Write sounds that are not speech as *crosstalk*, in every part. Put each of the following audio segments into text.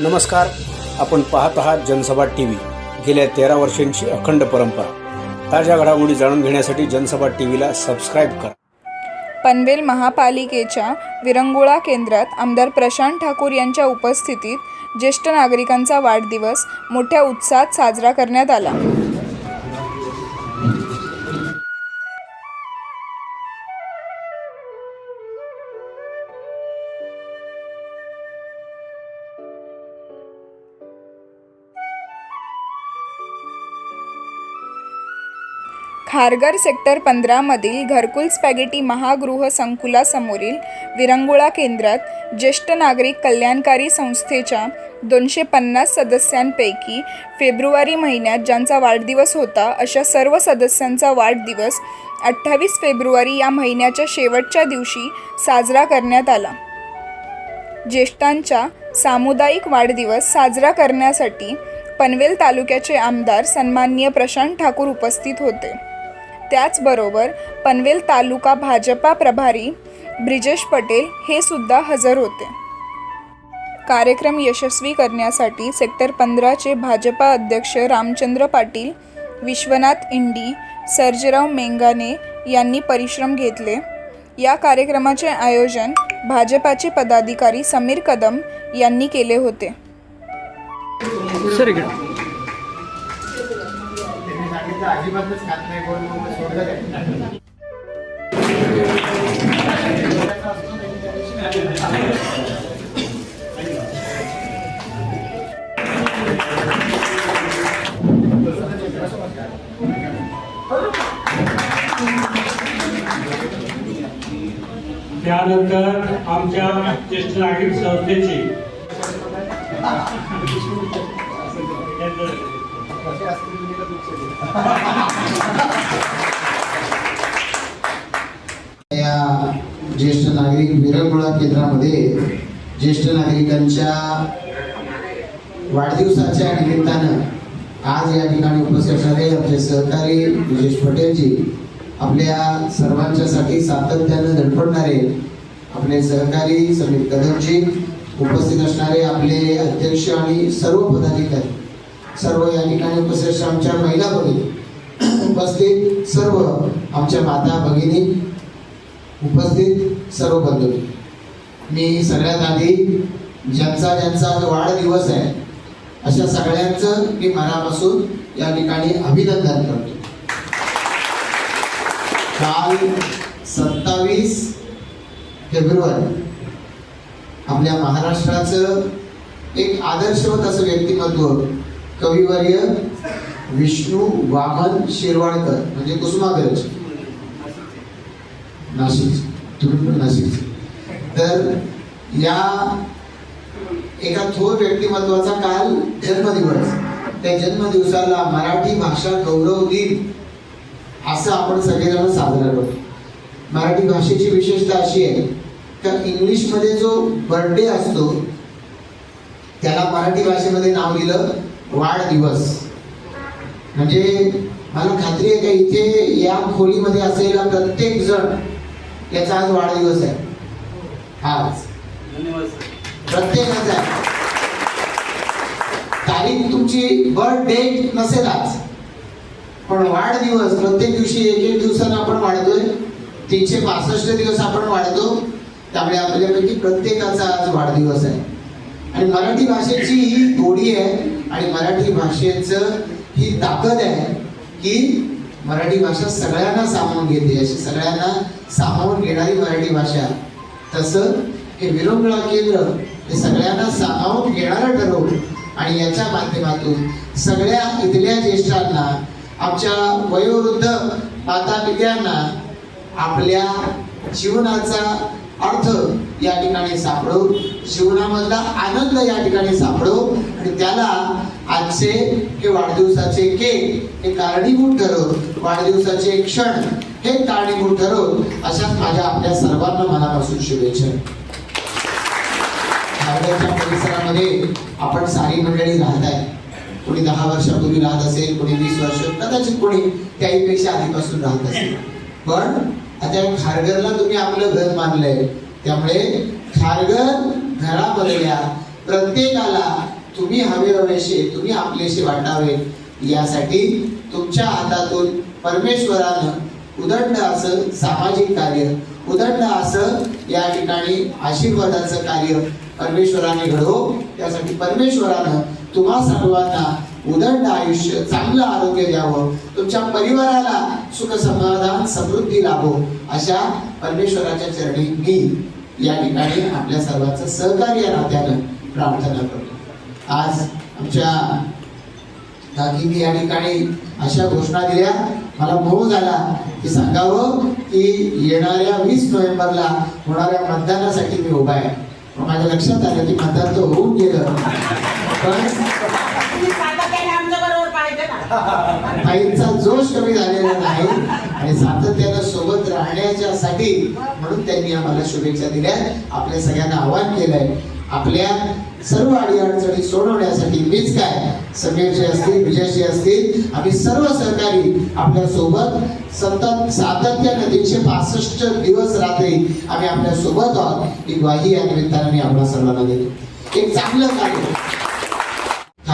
नमस्कार. आपण पाहत आहात जनसभा टी व्ही गेल्या तेरा वर्षांची अखंड परंपरा. ताज्या घडामोडी जाणून घेण्यासाठी जनसभा टी व्हीला सबस्क्राईब करा. पनवेल महापालिकेच्या विरंगुळा केंद्रात आमदार प्रशांत ठाकूर यांच्या उपस्थितीत ज्येष्ठ नागरिकांचा वाढदिवस मोठ्या उत्साहात साजरा करण्यात आला. खारघर सेक्टर पंधरामधील घरकुल स्पॅगेटी महागृह संकुलासमोरील विरंगुळा केंद्रात ज्येष्ठ नागरिक कल्याणकारी संस्थेच्या दोनशे पन्नास सदस्यांपैकी फेब्रुवारी महिन्यात ज्यांचा वाढदिवस होता अशा सर्व सदस्यांचा वाढदिवस अठ्ठावीस फेब्रुवारी या महिन्याच्या शेवटच्या दिवशी साजरा करण्यात आला. ज्येष्ठांच्या सामुदायिक वाढदिवस साजरा करण्यासाठी पनवेल तालुक्याचे आमदार सन्माननीय प्रशांत ठाकूर उपस्थित होते. त्याचबरोबर पनवेल तालुका भाजपा प्रभारी ब्रिजेश पटेल हे सुद्धा हजर होते. कार्यक्रम यशस्वी करण्यासाठी सेक्टर पंधराचे भाजपा अध्यक्ष रामचंद्र पाटील विश्वनाथ इंडी सर्जेराव मेंगाने यांनी परिश्रम घेतले. या कार्यक्रमाचे आयोजन भाजपाचे पदाधिकारी समीर कदम यांनी केले होते. सर अजिबातच खात नाही गोड मग सोडलं काय त्यानंतर आमच्या ज्येष्ठ नागरिक संस्थेची. *laughs* या ज्येष्ठ नागरिक विरंगुळा केंद्रामध्ये ज्येष्ठ नागरिकांच्या वाढदिवसाच्या निमित्तानं आज या ठिकाणी उपस्थित असणारे आमचे सहकारी ब्रिजेश पटेलजी आपल्या सर्वांच्यासाठी सातत्यानं धडपडणारे आपले सहकारी समीर कदमजी उपस्थित असणारे आपले अध्यक्ष आणि सर्व पदाधिकारी सर्व या ठिकाणी उपस्थित आमच्या महिला भगिनी उपस्थित सर्व आमच्या माता भगिनी उपस्थित सर्व बंधू. मी सगळ्यात आधी ज्यांचा ज्यांचा वाढदिवस आहे अशा सगळ्यांचं मी मनापासून या ठिकाणी अभिनंदन करतो. काल सत्तावीस फेब्रुवारी आपल्या महाराष्ट्राचं एक आदर्शवत असं व्यक्तिमत्व कविवर्य विष्णू वामन शिरवाडकर म्हणजे कुसुमाग्रज. नाशिक. तुम्ही नाशिक. तर या एका थोर व्यक्तिमत्वाचा काल जन्मदिवस. त्या जन्मदिवसाला मराठी भाषा गौरव दिन असं आपण सगळेजण साजरा करतो. मराठी भाषेची विशेषता अशी आहे का इंग्लिशमध्ये जो बर्थडे असतो त्याला मराठी भाषेमध्ये नाव दिलं वाढदिवस म्हणजे मला खात्री आहे का इथे या खोलीमध्ये असलेला प्रत्येक जण याचा आज वाढदिवस आहे. आज. प्रत्येकाचा आहे. तारीख तुमची बर्थ डेट नसेल आज. पण वाढदिवस प्रत्येक दिवशी एक एक दिवसानं आपण वाढतोय. तीनशे पासष्ट दिवस आपण वाढतो. त्यामुळे आपल्यापैकी प्रत्येकाचा आज वाढदिवस आहे. आणि मराठी भाषेची ही गोडी आहे आणि मराठी भाषेचं ही ताकद आहे की मराठी भाषा सगळ्यांना सामावून घेते. अशी सगळ्यांना सामावून घेणारी मराठी भाषा. तसं हे विरंगुळा केंद्र हे सगळ्यांना सामावून घेणारं ठरवून आणि याच्या माध्यमातून सगळ्या इथल्या ज्येष्ठांना आमच्या वयोवृद्ध माता पित्यांना आपल्या जीवनाचा अर्थ या ठिकाणी सापडो. जीवनामधला आनंद या ठिकाणी सापडो. आणि त्याला आजचे हे वाढदिवसाचे केक हे कारणीभूत ठरव. वाढदिवसाचे क्षण हे कारणीभूत ठरव. अशाच माझ्या आपल्या सर्वांना मनापासून शुभेच्छा. परिसरामध्ये आपण सारी मंडळी राहत आहे कोणी दहा वर्षापूर्वी राहत असेल कोणी वीस वर्ष कदाचित कोणी त्याहीपेक्षा आधीपासून राहत असेल. पण आता खारघरला तुम्ही आपलं घर मानलंय त्यामुळे खारघर घरामधल्या प्रत्येकाला तुम्ही हवे हवेशे तुम्ही आपलेसे वाटावे यासाठी तुमच्या हातातून परमेश्वरानं उदंड असं सामाजिक कार्य उदंड असं या ठिकाणी आशीर्वादाचं कार्य परमेश्वराने घडवो. त्यासाठी परमेश्वरानं तुम्हा सर्वांना उदंड आयुष्य चांगलं आरोग्य द्यावं तुमच्या परिवाराला सुख समाधान समृद्धी लाभो अशा परमेश्वराच्या चरणी मी या ठिकाणी आपल्या सर्वांचं सहकार्य नात्यानं प्रार्थना करतो. आज आमच्या काकींनी या ठिकाणी अशा घोषणा दिल्या. मला मोह झाला की सांगावं की येणाऱ्या वीस नोव्हेंबरला होणाऱ्या मतदानासाठी मी उभा आहे. माझ्या लक्षात आलं की मतदान तर होऊन गेलं. पण तुम्ही सातत्याने आमच्या बरोबर ताईंचा जोश कमी झालेला नाही. आणि सातत्यानं सोबत राहण्याच्यासाठी म्हणून त्यांनी आम्हाला शुभेच्छा दिल्या. आपल्या सगळ्यांना आवाहन केलंय. आपल्या सर्व अडीअडचणी सोडवण्यासाठी मीच काय? समीरशी असतील विजयशी असतील आम्ही सर्व सहकारी आपल्यासोबत सतत सातत्यानं तीनशे पासष्ट दिवस रात्री आम्ही आपल्यासोबत आहोत. ही ग्वाही या निमित्ताने मी आपल्या सर्वांना देतो. एक चांगलं कार्य.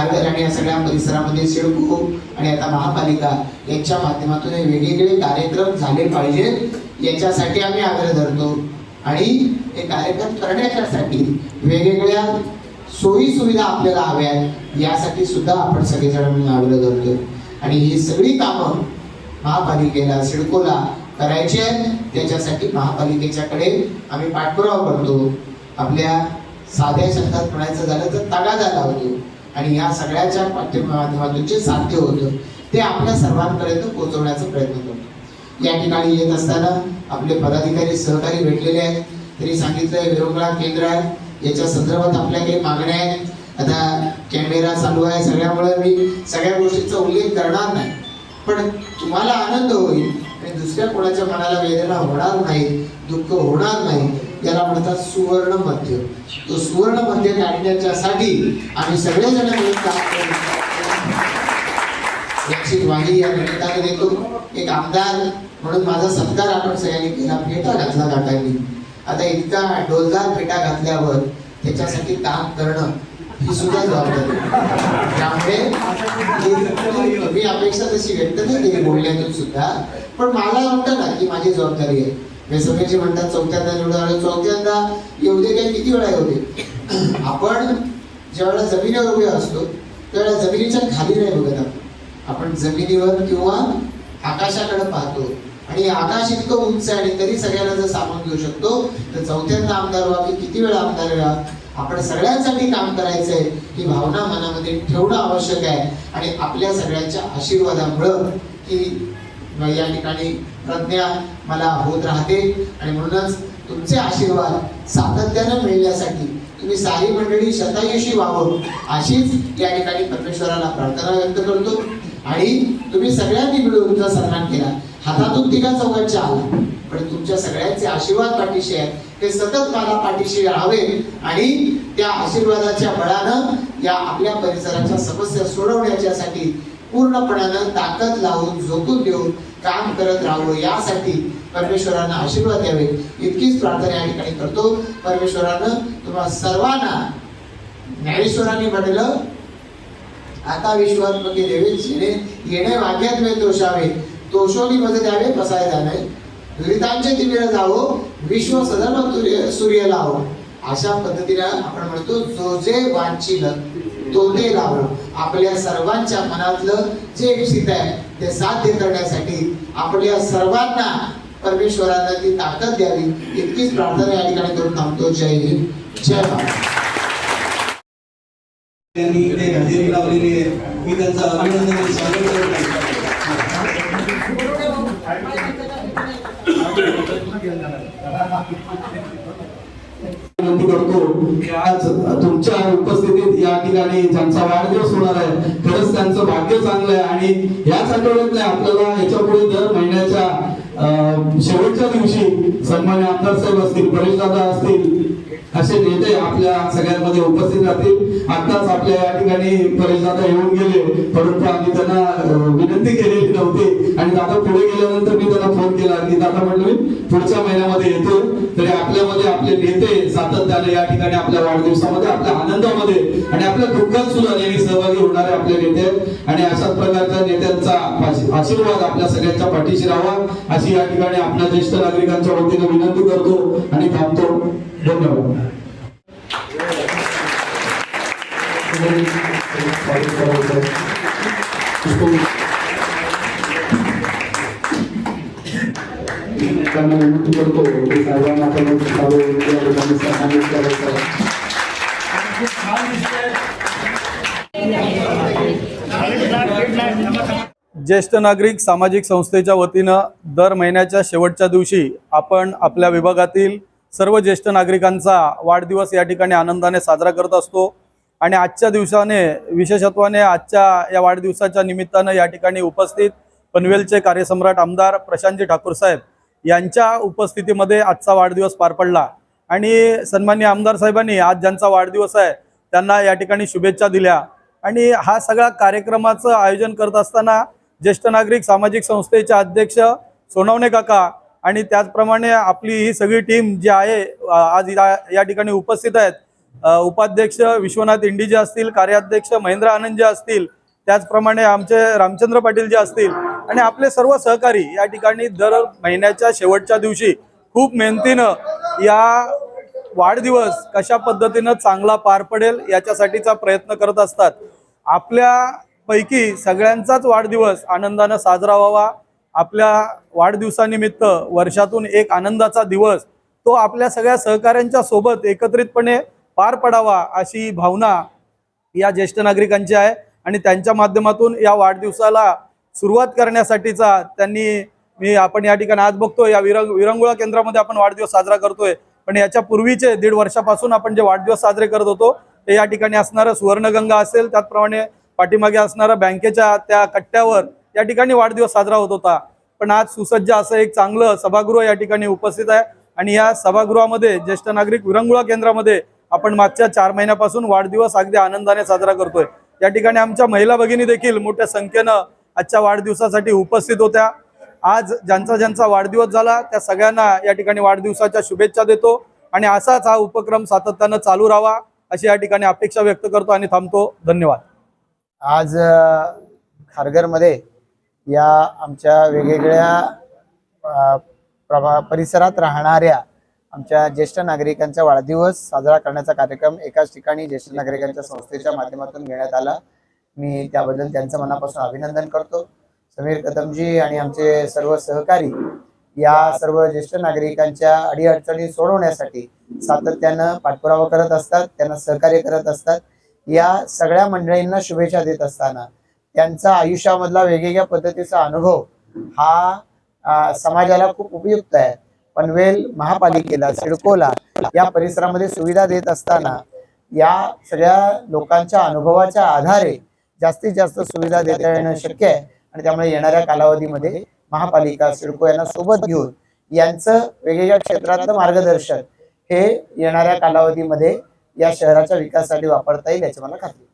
खारघर आणि या सगळ्या परिसरामध्ये सिडको आणि आता महापालिका यांच्या माध्यमातून हे वेगवेगळे कार्यक्रम झाले पाहिजेत याच्यासाठी आम्ही आग्रह धरतो. आणि हे कार्यक्रम करण्याच्यासाठी वेगवेगळ्या सोयी सुविधा आपल्याला हव्या आहेत यासाठी सुद्धा आपण सगळेजण मिळून आग्रह धरतो आणि ही सगळी कामं महापालिकेला सिडकोला करायची आहेत. त्याच्यासाठी महापालिकेच्याकडे आम्ही पाठपुरावा करतो. आपल्या साध्या शब्दात म्हणायचं झालं तर तगादा लावतो. आणि या सगळ्याच्या माध्यमातून जे साध्य होतं ते आपल्या सर्वांपर्यंत पोहोचवण्याचा प्रयत्न करतो. या ठिकाणी येत असताना आपले पदाधिकारी सहकारी भेटलेले आहेत. तरी सांगितलंय विरोगळा केंद्र आहे. याच्या संदर्भात आपल्या काही मागण्या आहेत. आता कॅमेरा चालू आहे सगळ्यामुळे मी सगळ्या गोष्टीचा उल्लेख करणार नाही. पण तुम्हाला आनंद होईल आणि दुसऱ्या कोणाच्या मनाला वेदना होणार नाही दुःख होणार नाही. याला म्हणतात सुवर्ण मध्य. तो सुवर्ण मध्य काढण्याच्यासाठी आम्ही सगळेजण मिळून काम करू. वाणी या निमित्ताने देतो. एक आमदार म्हणून माझा सत्कार आपण सगळ्यांनी केला. फेटा घातला काकांनी. आता इतका डोलदार फेटा घातल्यावर त्याच्यासाठी काम करणं ही सुद्धा जबाबदारी. त्यामुळे मी अपेक्षा तशी व्यक्त नाही केली बोलण्यातून सुद्धा. पण मला वाटतं ना की माझी जबाबदारी आहे. वेसमेचे म्हणतात चौथ्यांदा निवडून आलो चौथ्यांदा येऊ दे काही किती वेळा येऊ दे. आपण ज्यावेळेला जमिनीवर उभे असतो त्यावेळेला जमिनीच्या खाली नाही बघत आपण. आपण जमिनीवर किंवा आकाशाकडे पाहतो. आणि आकाश इतकं उंच आहे आणि तरी सगळ्यांना जर सामावून घेऊ शकतो तर चौथ्यांदा आमदार व्हा की किती वेळा आमदार व्हा आपण सगळ्यांसाठी काम करायचंय ही भावना मनामध्ये ठेवणं आवश्यक आहे. आणि आपल्या सगळ्यांच्या आशीर्वादामुळं की या ठिकाणी प्रज्ञा मला होत राहते. आणि म्हणूनच तुमचे आशीर्वाद सातत्यानं मिळण्यासाठी तुम्ही सारी मंडळी शतायुषी व्हावं अशीच या ठिकाणी परमेश्वराला प्रार्थना व्यक्त करतो. आणि तुम्ही सगळ्यांनी मिळून तुमचा सन्मान केला. हातातून तिघा चौघांच्या आला. पण तुमच्या सगळ्यांचे आशीर्वाद पाठीशी आहेत. ते सतत मला पाठीशी राहावे आणि त्या आशीर्वादाच्या बळानं या आपल्या परिसराच्या समस्या सोडवण्याच्यासाठी पूर्णपणानं ताकद लावून झोकून देऊन काम करत राहावं यासाठी परमेश्वरानं आशीर्वाद द्यावे इतकीच प्रार्थना या ठिकाणी करतो. परमेश्वरानं तुम्हा सर्वांना ज्ञानेश्वरांनी म्हणलं आता विश्वात्मके देवे जेणे येणे वाग्यात वेळ तोषावे तोषोनी मध्ये द्यावे बसाय जाणे दुरितांचे तिमिर जावो विश्व सदन सूर्य सूर्य लावो. अशा पद्धतीने आपण म्हणतो जो जे वाचिल तो ते आपल्या सर्वांच्या मनातलं जे इप्सित आहे ते साध्य करण्यासाठी आपल्या सर्वांना परमेश्वराला ती ताकद द्यावी इतकीच प्रार्थना या ठिकाणी करून थांबतो. जय हिंद. जय महाराज. त्यांनी इथे हजेरी लावलेली आहे. मी त्यांचं अभिनंदन स्वागत करतो. विनंती करतो. की आज तुमच्या उपस्थितीत या ठिकाणी ज्यांचा वाढदिवस होणार आहे खरंच त्यांचं भाग्य चांगलं आहे. आणि याच आठवड्यात नाही आपल्याला याच्यापुढे दर महिन्याच्या अं, शेवटच्या दिवशी सन्मान्य आमदार साहेब असतील परेश दादा असतील असे नेते आपल्या सगळ्यांमध्ये उपस्थित राहतील. आताच आपल्या या ठिकाणी परेश दादा येऊन गेले. परंतु आम्ही त्यांना विनंती केलेली नव्हती. आणि दादा पुढे गेल्यानंतर मी त्यांना फोन केला. की दादा म्हटलं मी पुढच्या महिन्यामध्ये येतो तरी आपल्यामध्ये आपले नेते सातत्याने या ठिकाणी आपल्या वाढदिवसामध्ये आपल्या आनंदामध्ये आणि आपल्या दुःखात सुद्धा नेहमी सहभागी होणारे आपले नेते आणि अशाच प्रकारच्या नेत्यांचा आशीर्वाद आपल्या सगळ्यांच्या पाठीशी राहावा. अशी या ठिकाणी आपल्या ज्येष्ठ नागरिकांच्या वतीने विनंती करतो आणि थांबतो. धन्यवाद. ज्येष्ठ नागरिक सामाजिक संस्थेच्या वतीनं दर महिन्याच्या शेवटच्या दिवशी आपण आपल्या विभागातील सर्व ज्येष्ठ नागरिकांचा वाढदिवस या ठिकाणी आनंदाने साजरा करत असतो. आणि आजच्या दिवसाने विशेषत्वाने आजच्या या वाढदिवसाच्या निमित्तानं या ठिकाणी उपस्थित पनवेलचे कार्यसम्राट आमदार प्रशांतजी ठाकूर साहेब यांच्या उपस्थितीमध्ये आजचा वाढदिवस पार पडला. आणि सन्मान्य आमदार साहेबांनी आज ज्यांचा वाढदिवस आहे त्यांना या ठिकाणी शुभेच्छा दिल्या. आणि हा सगळा कार्यक्रमाचं आयोजन करत असताना ज्येष्ठ नागरिक सामाजिक संस्थेचे अध्यक्ष सोनवणे काका आणि त्याचप्रमाणे आपली ही सगळी टीम जी आहे आज या या ठिकाणी उपस्थित आहेत. उपाध्यक्ष विश्वनाथ इंडी जे असतील कार्याध्यक्ष महेंद्र आनंद जे असतील त्याचप्रमाणे आमचे रामचंद्र पाटील जे असतील आणि आपले सर्व सहकारी या ठिकाणी दर महिन्याच्या शेवटच्या दिवशी खूप मेहनतीनं या वाढदिवस कशा पद्धतीनं चांगला पार पडेल याच्यासाठीचा प्रयत्न करत असतात. आपल्या पैकी सगळ्यांचाच वाढदिवस आनंदानं साजरा व्हावा. आपल्या वाढदिवसानिमित्त वर्षातून एक आनंदाचा दिवस तो आपल्या सगळ्या सहकाऱ्यांच्या सोबत एकत्रितपणे पार पडावा अशी भावना या ज्येष्ठ नागरिकांची आहे. आणि त्यांच्या माध्यमातून या वाढदिवसाला सुरुवात करण्यासाठीचा त्यांनी मी आपण या ठिकाणी आज बघतो या विरंग विरंगुळा केंद्रामध्ये आपण वाढदिवस साजरा करतोय. पण याच्या पूर्वीचे दीड वर्षापासून आपण जे वाढदिवस साजरे करत होतो ते या ठिकाणी असणारं सुवर्णगंगा असेल त्याचप्रमाणे पाठीमागे असणाऱ्या बँकेच्या त्या कट्ट्यावर या ठिकाणी वाढदिवस साजरा होत होता. पण आज सुसज्ज असं एक चांगलं सभागृह या ठिकाणी उपस्थित आहे आणि या सभागृहामध्ये ज्येष्ठ नागरिक विरंगुळा केंद्रामध्ये आपण मागच्या चार महिन्यापासून वाढदिवस अगदी आनंदाने साजरा करतोय. या ठिकाणी आमच्या महिला भगिनी देखील मोठ्या संख्येनं आजच्या वाढदिवसासाठी उपस्थित होत्या. आज ज्यांचा ज्यांचा वाढदिवस झाला त्या सगळ्यांना या ठिकाणी वाढदिवसाच्या शुभेच्छा देतो आणि असाच हा उपक्रम सातत्यानं चालू राहावा अशी या ठिकाणी अपेक्षा व्यक्त करतो आणि थांबतो. धन्यवाद. आज खारघरमध्ये या आमच्या वेगवेगळ्या प्रभा परिसरात राहणाऱ्या आमच्या ज्येष्ठ नागरिकांचा वाढदिवस साजरा करण्याचा कार्यक्रम एकाच ठिकाणी ज्येष्ठ नागरिकांच्या संस्थेच्या माध्यमातून घेण्यात आला. मी त्याबद्दल त्यांचं मनापासून अभिनंदन करतो. समीर कदमजी आणि आमचे सर्व सहकारी या सर्व ज्येष्ठ नागरिकांच्या अडीअडचणी सोडवण्यासाठी सातत्यानं पाठपुरावा करत असतात त्यांना सहकार्य करत असतात. या सगळ्या मंडळींना शुभेच्छा देत असताना त्यांचा आयुष्यामधला वेगवेगळ्या पद्धतीचा अनुभव हा समाजाला खूप उपयुक्त आहे. पनवेल महापालिकेला सिडकोला या परिसरामध्ये सुविधा देत असताना या सगळ्या लोकांच्या अनुभवाच्या आधारे जास्तीत जास्त सुविधा देता येणं शक्य आहे. आणि त्यामुळे येणाऱ्या कालावधीमध्ये महापालिका सिडको यांना सोबत घेऊन यांचं वेगवेगळ्या क्षेत्रातलं मार्गदर्शन हे येणाऱ्या कालावधीमध्ये या शहराच्या विकासासाठी वापरता येईल याची मला खात्री